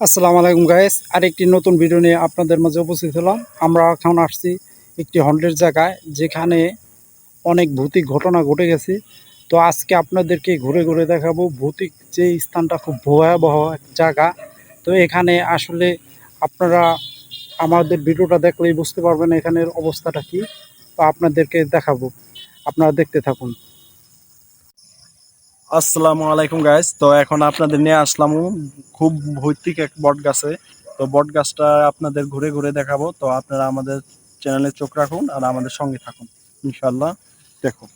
আসসালামু আলাইকুম গাইস আরেকটি নতুন ভিডিও নিয়ে আপনাদের মাঝে উপস্থিত হলাম। আমরা এখন আসছি একটি হন্ডের জায়গায়, যেখানে অনেক ভৌতিক ঘটনা ঘটে গেছে। তো আজকে আপনাদেরকে ঘুরে ঘুরে দেখাবো ভৌতিক যে স্থানটা খুব ভয়াবহ এক জায়গা। তো এখানে আসলে আপনারা আমাদের ভিডিওটা দেখলেই বুঝতে পারবেন এখানের অবস্থাটা কি। তো আপনাদেরকে দেখাবো। আপনারা দেখতে থাকুন। আসসালামু আলাইকুম গাইস তো এখন আপনাদের নিয়ে আসলাম খুব ভৌতিক এক বট গাছে। তো বট গাছটা আপনাদের ঘুরে ঘুরে দেখাবো। তো আপনারা আমাদের চ্যানেলে চোখ রাখুন আর আমাদের সঙ্গে থাকুন ইনশাল্লাহ দেখুন।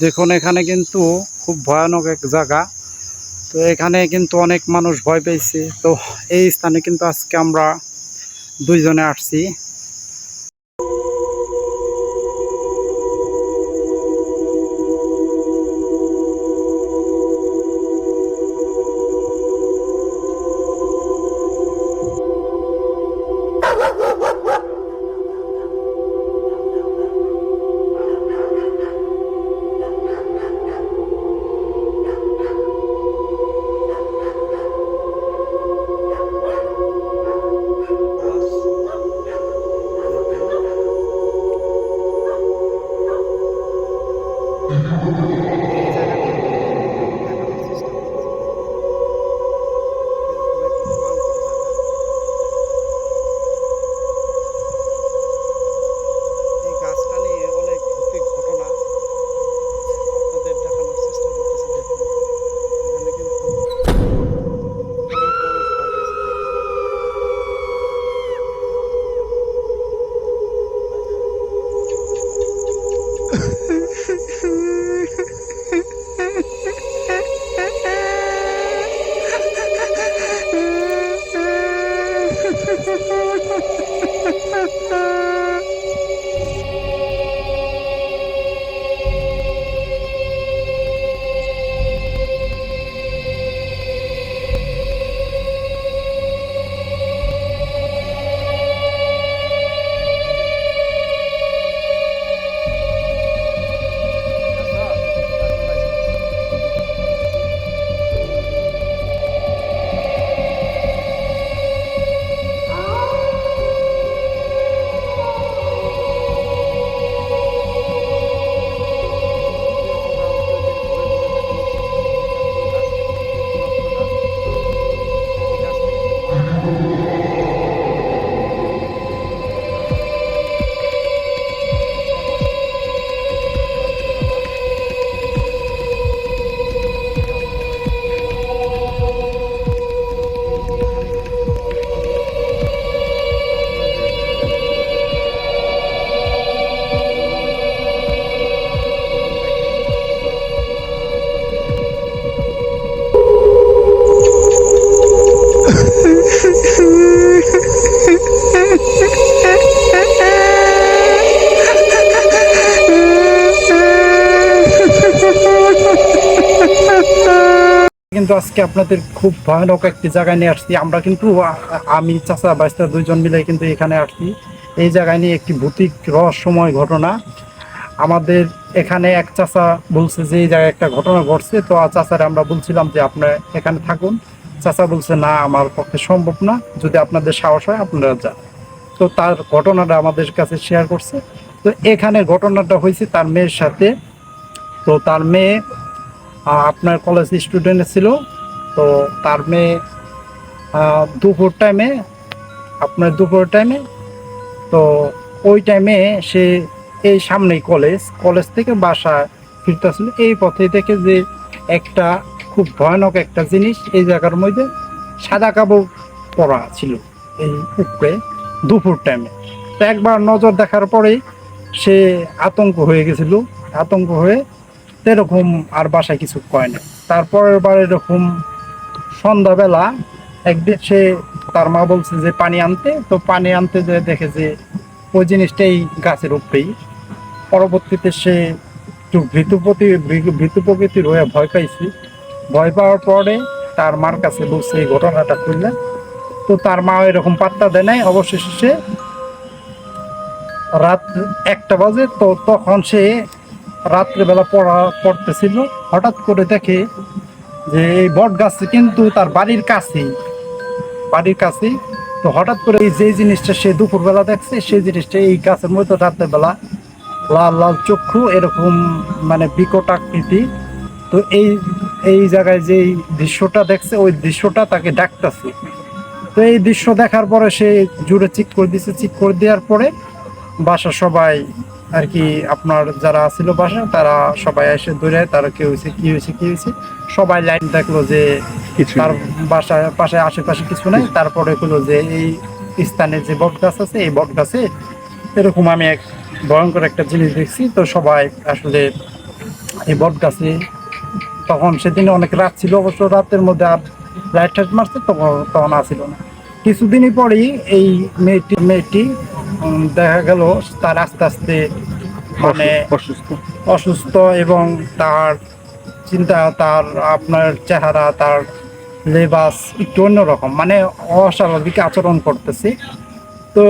দেখুন, এখানে কিন্তু খুব ভয়ানক এক জায়গা। তো এখানে কিন্তু অনেক মানুষ ভয় পেয়েছে। তো এই স্থানে কিন্তু আজকে আমরা দুইজনে আসছি। কিন্তু আজকে আপনাদের খুব ভয়ানক একটি জায়গায় নিয়ে আসছি। আমরা কিন্তু আমি, চাচা বাইস্তা দুইজন মিলে কিন্তু এখানে আসছি। এই জায়গায় নিয়ে একটি ভৌতিক রহস্যময় ঘটনা। আমাদের এখানে এক চাচা বলছে যে, এই জায়গায় একটা ঘটনা ঘটছে। তো চাচারে আমরা বলছিলাম যে আপনারা এখানে থাকুন। চাচা বলছে, না, আমার পক্ষে সম্ভব না। যদি আপনাদের সাহস হয়, আপনারা যান। তো তার ঘটনাটা আমাদের কাছে শেয়ার করছে। তো এখানে ঘটনাটা হয়েছে তার মেয়ের সাথে। তো তার মেয়ে আপনার কলেজ স্টুডেন্ট ছিল, তো তার মেয়ে দুপুর টাইমে আপনার দুপুর টাইমে তো ওই টাইমে সে এই সামনেই কলেজ কলেজ থেকে বাসা ফিরতেছিল এই পথে দেখে যে একটা খুব ভয়ানক একটা জিনিস, এই জায়গার মধ্যে সাদা কাপড় পরা ছিল এই উপরে দুপুর টাইমে তো একবার নজর দেখার পরেই সে আতঙ্ক হয়ে গেছিল, আতঙ্ক হয়ে এরকম আর বাসায় কিছু কয় না তারপরের বার এরকম সন্ধ্যাবেলা একদিন সে তার মা বলছে যে, পানি আনতে। তো পানি আনতে যে দেখে যে, ওই জিনিসটাই গাছের উপরেই। পরবর্তীতে সে একটু ভীতুপতি ভীতু প্রকৃতির হয়ে ভয় পাইছি। ভয় পাওয়ার পরে তার মার কাছে বলছে, এই ঘটনাটা করলেন তো তার মা এরকম পাত্তা দেয় নাই। অবশেষে সে রাত একটা বাজে, তো তখন সে রাত্রেবেলা পড়া, পড়তেছিল। হঠাৎ করে দেখে যে এই বট গাছ কিন্তু তার বাড়ির কাছেই। বাড়ির কাছেই। তো হঠাৎ করে এই যে জিনিসটা সে দুপুরবেলা দেখছে সেই জিনিসটা এই গাছের মধ্যে রাত্রেবেলা লাল লাল চক্ষু, এরকম মানে বিকট আকৃতি। তো এই এই জায়গায় যে দৃশ্যটা দেখছে, ওই দৃশ্যটা তাকে ডাকতেছে। তো এই দৃশ্য দেখার পরে সে জুড়ে চিক করে দিছে। চিক করে দেওয়ার পরে বাসা সবাই আর কি আপনার যারা ছিল বাসা তারা সবাই এসে দৌড়ায় তারা কি হয়েছে কি হয়েছে কি হয়েছে? সবাই লাইন দেখল যে তার বাসায় পাশে আশেপাশে কিছু নাই। তারপরে হলো যে এই স্থানে যে বট গাছ আছে এই বট গাছে এরকম আমি এক ভয়ঙ্কর একটা জিনিস দেখছি। তো সবাই আসলে এই বট গাছে তখন সেদিন অনেক রাত ছিল অবশ্য রাতের মধ্যে আর লাইট টাইট মারছে তখন তখন আসিল না। কিছুদিনই পরেই এই মেয়েটি মেয়েটি দেখা গেল তার আস্তে আস্তে মানে অসুস্থ অসুস্থ। এবং তার চিন্তা তার আপনার চেহারা তার লেবাস একটু অন্যরকম মানে অস্বাভাবিক আচরণ করতেছে। তো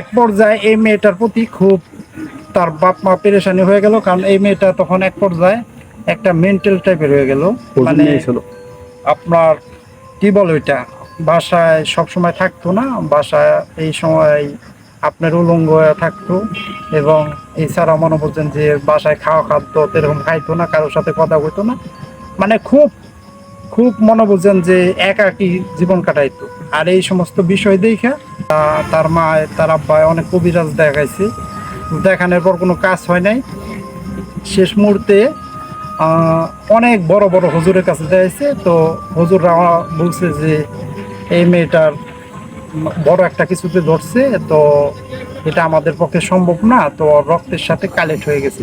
এক পর্যায়ে এই মেয়েটার প্রতি খুব তার বাপ মা পেরেশানি হয়ে গেল কারণ এই মেয়েটা তখন এক পর্যায়ে একটা মেন্টাল টাইপের হয়ে গেল। মানে আপনার কি বলে ওইটা? বাসায় সবসময় থাকতো না বাসায় এই সময় আপনার উলঙ্গ থাকতো এবং এছাড়া মনে বলছেন যে বাসায় খাওয়া খাদ্য এরকম খাইতো না, কারোর সাথে কথা বলতো না। মানে খুব খুব মনে বলছেন যে একাকী জীবন কাটাইতো। আর এই সমস্ত বিষয় দেখা তার মা, তার আব্বা অনেক কবিরাজ দেখাইছে। দেখানোর পর কোনো কাজ হয় নাই। শেষ মুহূর্তে অনেক বড় বড় হুজুরের কাছে যাইছে। তো হুজুররা বলছে যে, এই মেয়েটার বড় একটা কিছুতে ধরছে তো এটা আমাদের পক্ষে সম্ভব না তো রক্তের সাথে কালেক্ট হয়ে গেছে।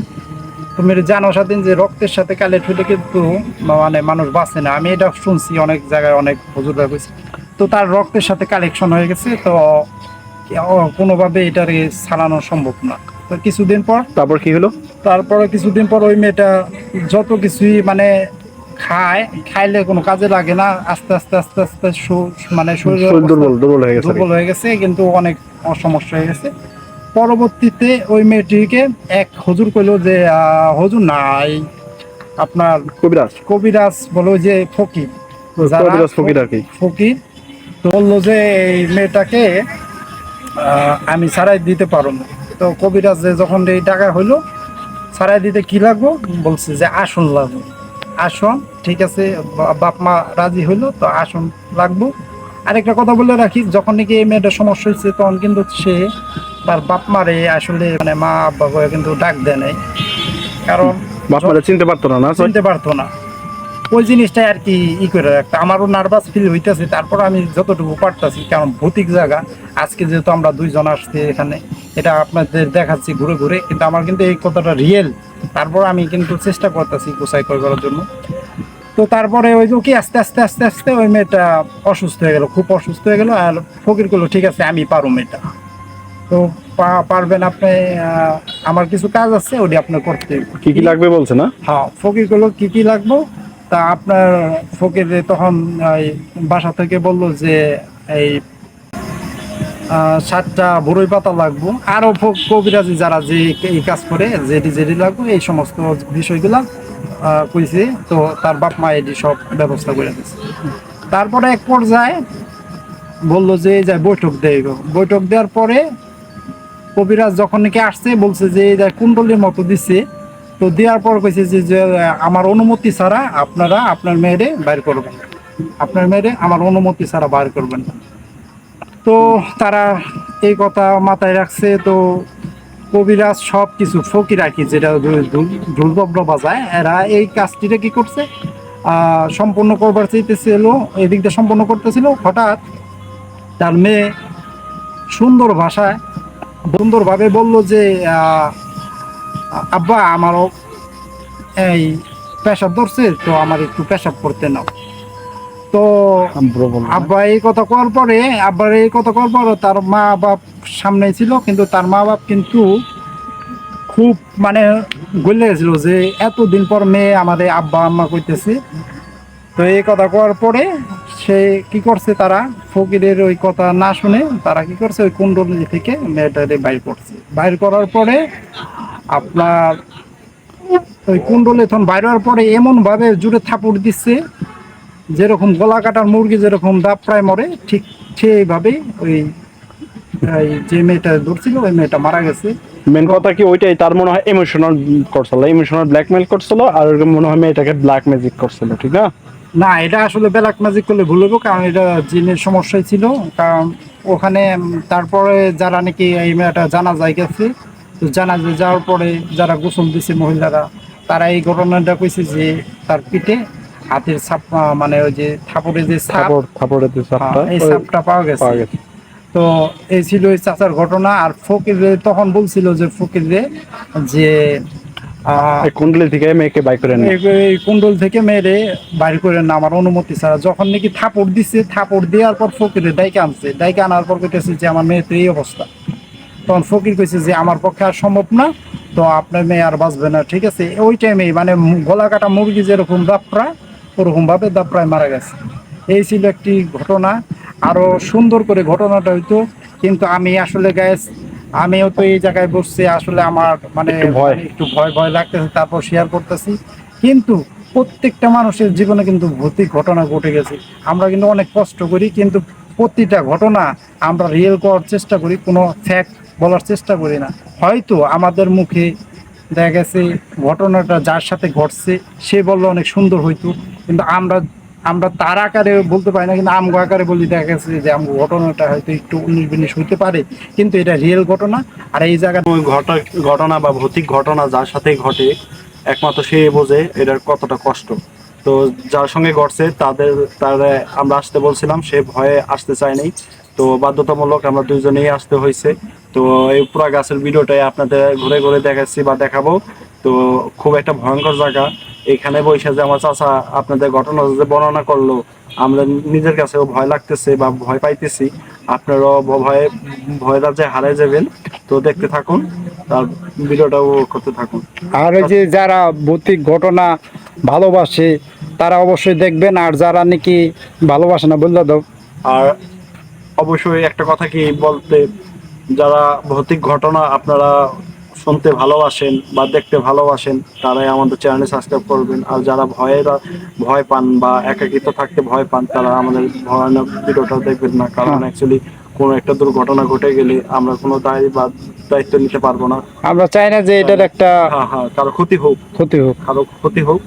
তুমি জানো স্বাধীন যে রক্তের সাথে কালেক্ট হলে কিন্তু মানে মানুষ বাঁচে না। আমি এটা শুনছি অনেক জায়গায় অনেক হুজুররা কইছে। তো তার রক্তের সাথে কালেকশন হয়ে গেছে তো কোনোভাবে এটারে ছাড়ানো সম্ভব না। তো কিছুদিন পর তারপর কি হলো? তারপরে কিছুদিন পর ওই মেয়েটা যত কিছুই মানে খায় খাইলে কোনো কাজে লাগে না আস্তে আস্তে আস্তে আস্তে মানে শরীর দুর্বল দুর্বল হয়ে গেছে দুর্বল হয়ে গেছে কিন্তু অনেক সমস্যা হয়ে গেছে। পরবর্তীতে ওই মেয়েটিকে এক হজুর কইলো যে হুজুর নাই আপনার কবিরাজ। কবিরাজ বলো যে ফকির। কবিরাজ ফকির আর কি। ফকির তো বলল যে এই মেয়েটাকে আমি ছাড়াই দিতে পারব না। তো কবিরাজ যে যখন এই টাকা হইল ছাড়াই দিতে কি লাগবো? বলছে যে আসন লাগবে। আসন ঠিক আছে বাপ মা রাজি হইল তো আসন লাগবো। আরেকটা কথা বলে রাখি যখন নাকি এই মেয়েটার সমস্যা হয়েছে তখন কিন্তু সে তার বাপ মারে আসলে মানে মা আব্বা কিন্তু ডাক দেয় নাই। কারণ বাপ মারা চিনতে পারতো না না? চিনতে পারতো না। ওই জিনিসটা আর কি ই করে রাখতো। আমারও নার্ভাস ফিল হইতেছে তারপর আমি যতটুকু পারতাছি কারণ ভৌতিক জায়গা আজকে যেহেতু আমরা দুইজন আসছি এখানে এটা আপনাদের দেখাচ্ছি ঘুরে ঘুরে কিন্তু আমার কিন্তু এই কথাটা রিয়েল তারপর আমি কিন্তু চেষ্টা করতেছি গোসাই করার জন্য। তো তারপরে ওই যে কি আস্তে আস্তে আস্তে আস্তে ওই মেয়েটা অসুস্থ হয়ে গেল খুব অসুস্থ হয়ে গেল আর ফকির করল ঠিক আছে আমি পারো মেয়েটা। তো পারবেন আপনি আমার কিছু কাজ আছে ওটি আপনার করতে। কি কি লাগবে বলছে না? হ্যাঁ ফকিরগুলো কি কি লাগবো? তা আপনার ফকির তখন বাসা থেকে বলল যে, এই সাতটা বড়ই পাতা লাগবো। আরও ফ- কবিরাজি যারা যে এই কাজ করে যেটি যেটি লাগবে, এই সমস্ত বিষয়গুলা কইছে। তো তার বাপ মা এটি সব ব্যবস্থা করে দিচ্ছে তারপরে এক পর্যায়ে বলল যে, এই যে বৈঠক দেয় বৈঠক দেওয়ার পরে কবিরাজ যখন নাকি আসছে, বলছে যে, এই যে কুণ্ডলীর মতো দিচ্ছে তো দেওয়ার পর কইছে যে আমার অনুমতি ছাড়া আপনারা আপনার মেয়েরে বাইর করবেন আপনার মেয়েরে আমার অনুমতি ছাড়া বাইর করবেন তো তারা এই কথা মাথায় রাখছে। তো কবিরাজ সব কিছু ফকির রাখি যেটা ঢুলবব্র বাজায়, এরা এই কাজটিটা কি করছে? সম্পূর্ণ করবার চাইতেছিল, এদিক দিয়ে সম্পূর্ণ করতেছিল। হঠাৎ তার মেয়ে সুন্দর ভাষায়, সুন্দরভাবে বলল যে আব্বা আমারও এই পেশাব ধরছে তো আমার একটু পেশাব করতে নাও। তো আব্বা এই কথা করার পরে আব্বার এই কথা করার পরে তার মা বাপ সামনে ছিল কিন্তু তার মা বাপ কিন্তু খুব মানে গলে গেছিল যে এতদিন পর মেয়ে আমাদের আব্বা আম্মা কইতেছে। তো এই কথা করার পরে সে কি করছে তারা ফকিরের ওই কথা না শুনে তারা কি করছে ওই কুণ্ডলী থেকে মেয়েটারে বাইর করছে। বাইর করার পরে আপনার ওই কুণ্ডলে তখন বাইর হওয়ার পরে এমন ভাবে জুড়ে থাপড় দিচ্ছে যেরকম গলা কাটার মুরগি যেরকম দাপ প্রায় মরে ঠিক সেইভাবেই ওই যে মেয়েটা ধরছিল ওই মেয়েটা মারা গেছে। মেন কথা কি ওইটাই তার মনে হয় ইমোশনাল করছিল ইমোশনাল ব্ল্যাকমেল করছিল আর মনে হয় মেয়েটাকে ব্ল্যাক ম্যাজিক করছিল ঠিক না? না এটা আসলে ব্ল্যাক ম্যাজিক করলে ভুল হব কারণ এটা জিনের সমস্যাই ছিল কারণ ওখানে তারপরে যারা নাকি এই মেয়েটা জানা যায় গেছে তো জানা যায় যাওয়ার পরে যারা গোসল দিছে মহিলারা তারা এই ঘটনাটা কইছে যে তার পিঠে হাতের ছাপ মানে ওই যে থাপড়ে যে থাপড় থাপড়ে যে হ্যাঁ, এই ছাপটা পাওয়া গেছে। তো এই ছিল ওই চাচার ঘটনা আর ফকির তখন বলছিল যে ফকির রে যে এই থেকে মেয়েকে বাই করে নেয়। এই- কুণ্ডল থেকে মেরে বাইর করে না আমার অনুমতি ছাড়া। যখন নাকি থাপড় দিচ্ছে থাপড় দেওয়ার পর ফকিরে ডাইকে আনছে। ডাইকে আনার পর কইতেছে যে আমার মেয়েতে এই অবস্থা। তখন ফকির কইছে যে আমার পক্ষে আর সম্ভব না তো আপনার মেয়ে আর বাঁচবে না। ঠিক আছে? ওই টাইমে মানে গলা কাটা মুরগি যেরকম দাপড়া ওরকম ভাবে দাপড়ায় মারা গেছে। এই ছিল একটি ঘটনা। আরও সুন্দর করে ঘটনাটা হইতো কিন্তু আমি আসলে গ্যাস আমিও তো এই জায়গায় বসছি আসলে আমার মানে একটু ভয়। একটু ভয় ভয় লাগতেছে তারপর শেয়ার করতেছি। কিন্তু প্রত্যেকটা মানুষের জীবনে কিন্তু ভৌতিক ঘটনা ঘটে গেছে। আমরা কিন্তু অনেক কষ্ট করি কিন্তু প্রতিটা ঘটনা আমরা রিয়েল করার চেষ্টা করি কোনো ফ্যাক্ট বলার চেষ্টা করি না। হয়তো আমাদের মুখে দেখা গেছে ঘটনাটা যার সাথে ঘটছে, সে বললে অনেক সুন্দর হইতো। কিন্তু আমরা আমরা তার আকারে বলতে পারি না, কিন্তু আমগো আকারে বলি দেখা গেছে যে আমগো ঘটনাটা হয়তো একটু উনিশ বিনিশ হইতে পারে। কিন্তু এটা রিয়েল ঘটনা। আর এই জায়গা ওই ঘটা- ঘটনা বা ভৌতিক ঘটনা যার সাথে ঘটে, একমাত্র সে বোঝে এটার কতটা কষ্ট। তো যার সঙ্গে ঘটছে, তাদের, তারা আমরা আসতে বলছিলাম, সে ভয়ে আসতে চায়নি তো বাধ্যতামূলক আমরা দুইজনেই আসতে হয়েছে। তো এই পুরা গাছের ভিডিওটাই আপনাদের ঘুরে ঘুরে দেখাচ্ছি বা দেখাবো। তো খুব একটা ভয়ঙ্কর জায়গা। এখানে বসে যে আমার চাচা আপনাদের ঘটনা যে বর্ণনা করল আমরা নিজের কাছেও ভয় লাগতেছে বা ভয় পাইতেছি। আপনারাও ভয়ে ভয়টা যে হারাই যাবেন। তো দেখতে থাকুন তার ভিডিওটাও করতে থাকুন। আর ওই যে যারা ভৌতিক ঘটনা ভালোবাসে তারা অবশ্যই দেখবেন। আর যারা নাকি ভালোবাসে না বললে দাও। আর অবশ্যই একটা কথা কি বলতে যারা ভৌতিক ঘটনা আপনারা শুনতে ভালোবাসেন বা দেখতে ভালোবাসেন তারাই আমাদের চ্যানেলে সাবস্ক্রাইব করবেন। আর যারা ভয়ের ভয় পান বা একাকিত থাকতে ভয় পান তারা আমাদের ভয়ানক ভিডিওটা দেখবেন না। কারণ। অ্যাকচুয়ালি কোনো একটা দুর্ঘটনা ঘটে গেলে আমরা কোনো দায় বা দায়িত্ব নিতে পারব না। আমরা চাই না যে এটার একটা হ্যাঁ হ্যাঁ কারও ক্ষতি হোক। ক্ষতি হোক। কারও ক্ষতি হোক।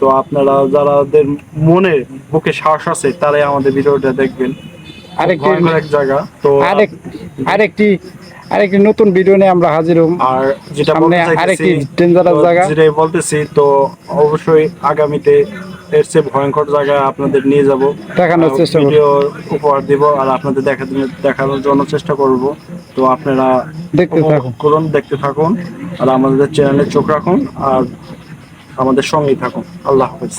তো আপনারা যারাদের মনে বুকে সাহস আছে তারাই আমাদের ভিডিওটা দেখবেন। আরেকটি ভয়ঙ্কর জায়গা তো আরেক আরেকটি আরেকটি নতুন ভিডিও নিয়ে আমরা হাজির হব আর যেটা বলতে আরেকটি তো জায়গা। যেটাই বলতেছি তো অবশ্যই আগামীতে এর চেয়ে ভয়ঙ্কর জায়গায় আপনাদের নিয়ে যাব দেখানোর চেষ্টা। ভিডিও উপহার দিব আর আপনাদের দেখা দেখানোর জন্য চেষ্টা করব তো আপনারা দেখতে থাকুন। করুন দেখতে থাকুন আর আমাদের চ্যানেলে চোখ রাখুন আর আমাদের সঙ্গেই থাকুন আল্লাহ হাফেজ